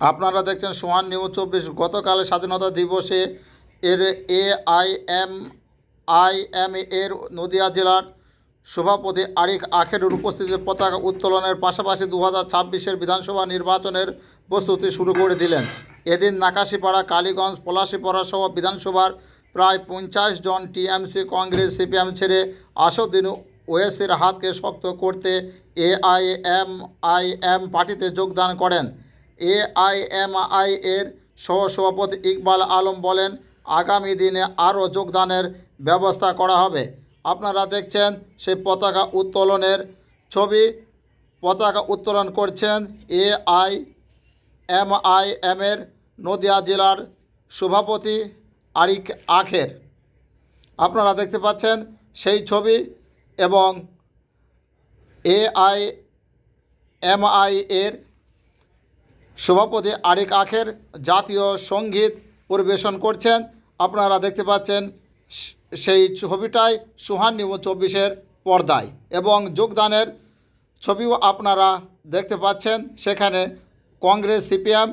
আপনারা দেখছেন সোহান নিউজ চব্বিশ। গতকাল স্বাধীনতা দিবসে এর A I M I M এর নদিয়া জেলার সভাপতি আরিক আখেরের উপস্থিতিতে পতাকা উত্তোলনের পাশাপাশি দু হাজার বিধানসভা নির্বাচনের প্রস্তুতি শুরু করে দিলেন। এদিন নাকাশিপাড়া, কালীগঞ্জ পলাশিপাড়া সহ বিধানসভার প্রায় পঞ্চাশ জন টিএমসি, কংগ্রেস, সিপিএম ছেড়ে আসাদুদ্দিন ওয়েসির হাতকে শক্ত করতে এআইএম, আইএম পার্টিতে যোগদান করেন। এআইএমআই এর সহসভাপতি ইকবাল আলম বলেন, আগামী দিনে আরও যোগদানের ব্যবস্থা করা হবে। আপনারা দেখছেন সেই পতাকা উত্তোলনের ছবি। পতাকা উত্তোলন করছেন এআই এমআইএম এর নদিয়া জেলার সভাপতি আরিক আখের। আপনারা দেখতে পাচ্ছেন সেই ছবি এবং এআই এমআই এর সভাপতি আরিক আখের জাতীয় সংগীত পরিবেশন করছেন। আপনারা দেখতে পাচ্ছেন সেই ছবিটাই সুহান নিউজ চব্বিশের পর্দায় এবং যোগদানের ছবিও আপনারা দেখতে পাচ্ছেন। সেখানে কংগ্রেস সিপিএম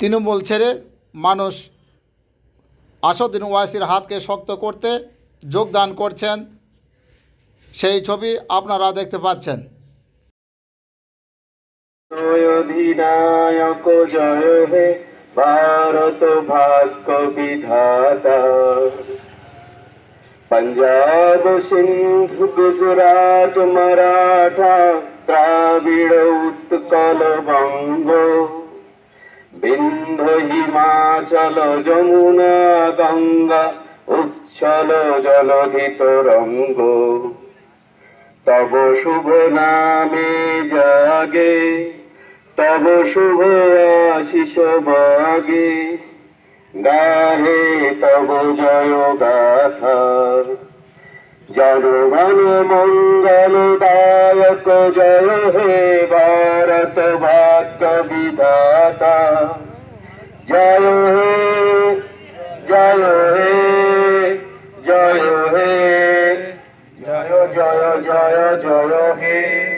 তৃণমূল ছেড়ে মানুষ আসাদুদ্দিন ওয়াইসির হাতকে শক্ত করতে যোগদান করছেন। সেই ছবি আপনারা দেখতে পাচ্ছেন। অধিনায়ক জয় হে ভারত ভাস্ক বিধাতা পঞ্জাব সিন্ধু গুজরাট মারাঠা দ্রাবিড় উৎকল বঙ্গ। বিন্ধ হিমাচল যমুনা গঙ্গা উচ্ছল জলধিত রঙ্গ। তব শুভ নামে জাগে। তব শুভ আশিস বাগে গাহে তব জয় গাথা জনগণ মঙ্গল দায়ক জয় হে ভারত ভাগ্য বিধাতা। জয় হে জয় হে জয় হে। জয় জয় জয় জয় হে।